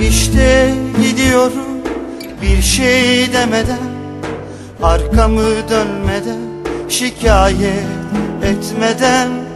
İşte gidiyorum bir şey demeden Arkamı dönmeden Şikayet etmeden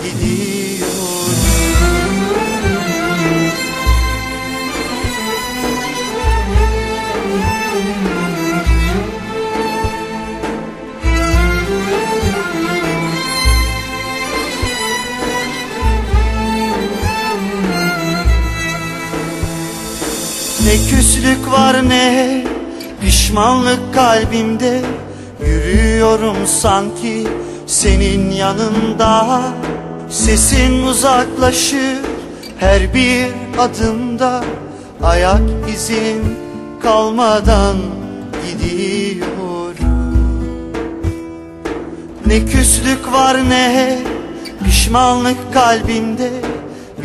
Ne küslük var ne pişmanlık kalbimde. Yürüyorum sanki senin yanında Sesin uzaklaşır Her bir adımda. Ayak izim kalmadan gidiyorum. Ne küslük var ne pişmanlık kalbimde.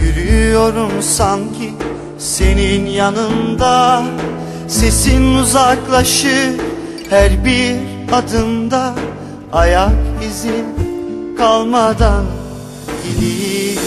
Yürüyorum sanki senin yanında. Sesin uzaklaşır her bir adımda. Ayak izim kalmadan gidiyorum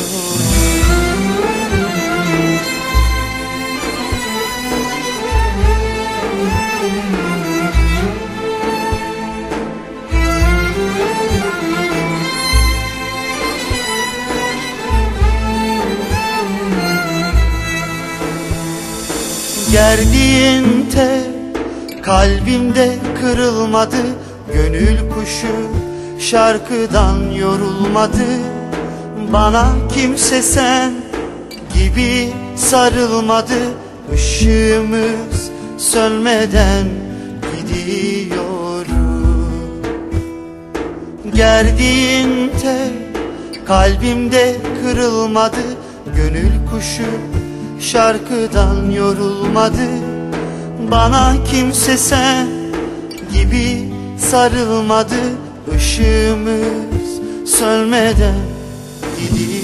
Gerdiğin tel kalbimde kırılmadı Gönül kuşu şarkıdan yorulmadı Bana kimse sen gibi sarılmadı. Işığımız sönmeden gidiyorum Gerdiğin tel kalbimde kırılmadı. Gönül kuşu şarkıdan yorulmadı. Bana kimse sen gibi sarılmadı. Işığımız sönmeden gidiyor